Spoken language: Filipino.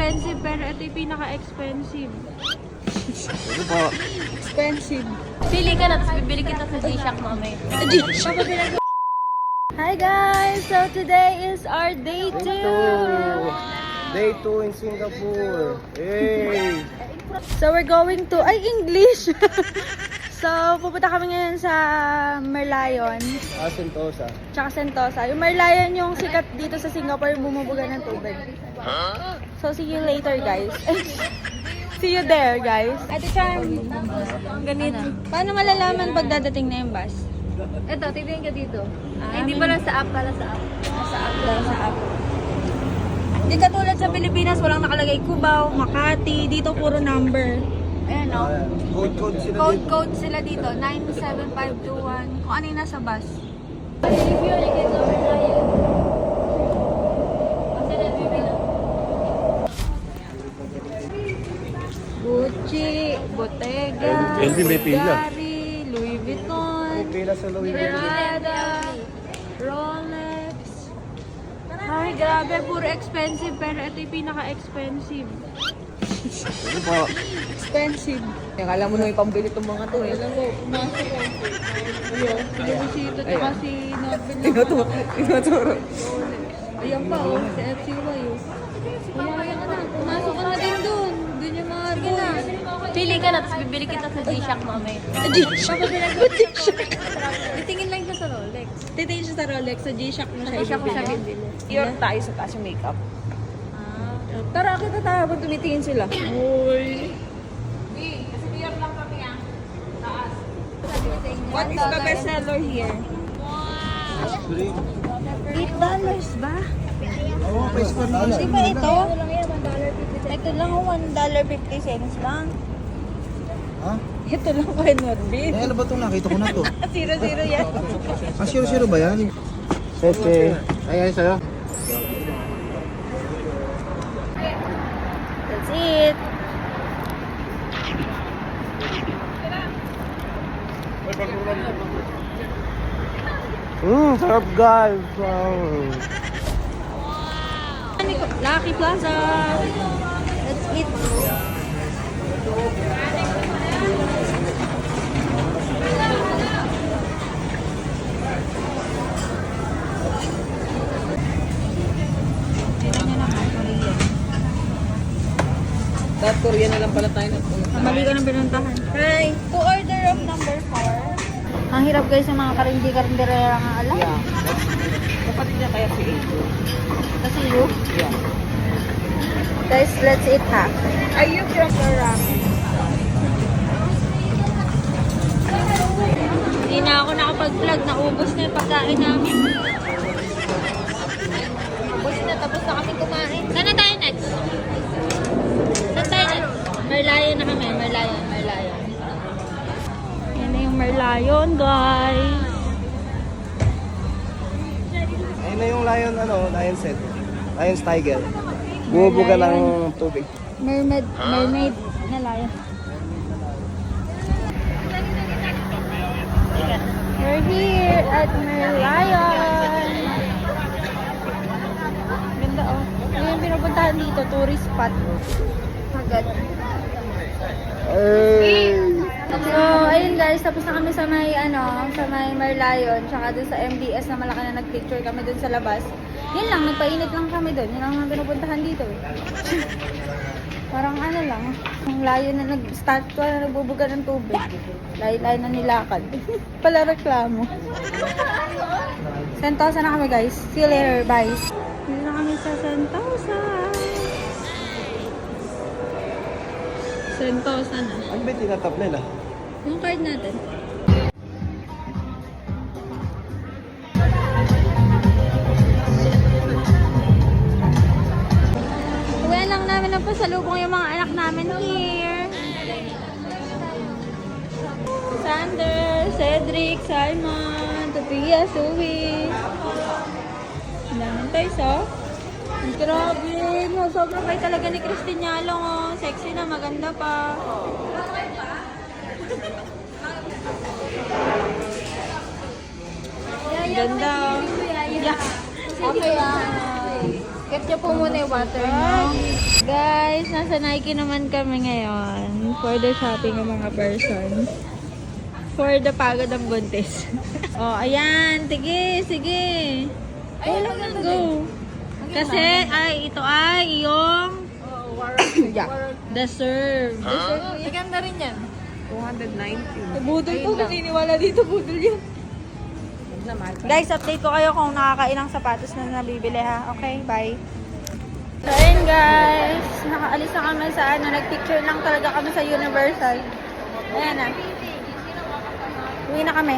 expensive pero ito yung pinaka-expensive. Ito po. Expensive. Pili ka na, tapos bibili kita sa G-Shock mamaya. Hi guys! So today is our day 2! Day 2 in Singapore. Hey! So we're going to... Ay, English! so pupunta kami ngayon sa Merlion. Ah, Sentosa. Tsaka Sentosa. Yung Merlion yung sikat dito sa Singapore yung bumubuga ng tubig. So see you later guys. see you there guys. Ate Charm, ganito. Paano malalaman pag dadating na yung bus? Ito, tignan ka dito. Ah, Hindi may- pala sa app, pala sa app. Sa app daw, sa app. Hindi katulad sa Pilipinas, walang nakalagay Cubao, Makati, dito puro number. Ayan o. Code code sila Code dito. code sila dito, 97521. Kung ano yung nasa bus. Gucci, Bottega, LV may pila. Bulgari, Louis Vuitton, Pila sa Louis Vuitton. Prada, Rolex. Ay, grabe, puro expensive, pero ito yung pinaka-expensive. Ito po. Expensive. Akala mo nung ipambili itong mga to eh. Alam ko, pumasok ko. Ayun, si Luisito, tsaka si Norvin lang. Tinuturo. Ayan pa, oh, si FCY, oh. Kumaya ka na, pumasok ka na din dun. Dun yung mga boys. Pili ka na, tapos bibili kita sa G-Shock mamaya. G-Shock. G-Shock. Titingin lang siya sa Rolex. Titingin siya sa Rolex, sa G-Shock mo Sa siya G-Shock mo siya ibibili. bibili. York tayo sa taas yung makeup. Ah. Tara, kita tayo habang tumitingin sila. Uy. What is the best seller here? $8 dollars ba? Oo, pa square na Di ba ito? Ito lang, $1.50 cents lang. Ha? Ito lang kay Norbin. Eh, ano ba itong nakita ko na to? Zero-zero yan. Ah, zero-zero ba yan? Pepe. Ay, ay, sa'yo. That's it. Mmm, sarap guys. Wow. Lucky Plaza. Let's eat. Dahil Korean na lang pala tayo nagpunta. Mali ka ng pinuntahan. Hi. To order of number 4. Ang hirap guys yung mga karindi-karindera nga alam. Yeah. Kapatid niya kaya si April. Kasi you. Yeah. Guys, let's eat ha. Are you from Korea? Hindi na ako nakapag-vlog. Naubos na yung pagkain namin. Tapos na, tapos na kami kumain. Saan na tayo next? Saan tayo next? Merlion na kami. Merlion, Merlion. Yan na Merlion, guys. Ayun na yung lion, ano, lion set. Lion's tiger. Bumubuga ng tubig. Mermaid, mermaid na lion. We're here at Merlion. Ganda oh. Ano yung pinupuntahan dito? Tourist spot. Agad. Hey! So, ayun guys, tapos na kami sa may, ano, sa may Merlion, tsaka dun sa MBS na malaki na nagpicture kami dun sa labas. Yun lang, nagpainit lang kami dun. Yun lang ang pinupuntahan dito eh. Parang ano lang, ang layo na nag-statue na nagbubuga ng tubig. Layo-layo na nilakad. Pala reklamo. Sentosa na kami guys. See you later. Bye. Dito na kami sa Sentosa. Sentosa na. Ano ba yung tinatap nila? Yung card natin. Uwi lang namin ang pasalubong yung mga anak namin here. Sander, Cedric, Simon, Topia, Suwi. Ang daming tayo, oh. Grabe, no, sobrang bait talaga ni Christine Yalong, oh. Sexy na, maganda pa. Ganda. Yeah. Okay, ah. Get niyo po muna yung water, no? Guys, nasa Nike naman kami ngayon for the shopping ng mga persons. For the pagod ng buntis. oh, ayan. Sige, sige. Go lang lang, go. Kasi, ay, ito ay yung yeah. the serve. The serve. Maganda rin yan. 290. Budol po, naniniwala dito, budol yun. Guys, update ko kayo kung nakakailang sapatos na nabibili ha. Okay, bye. So, ayun guys. Nakaalis na kami sa ano. Nagpicture lang talaga kami sa Universal. Ayan na. Uwi na kami.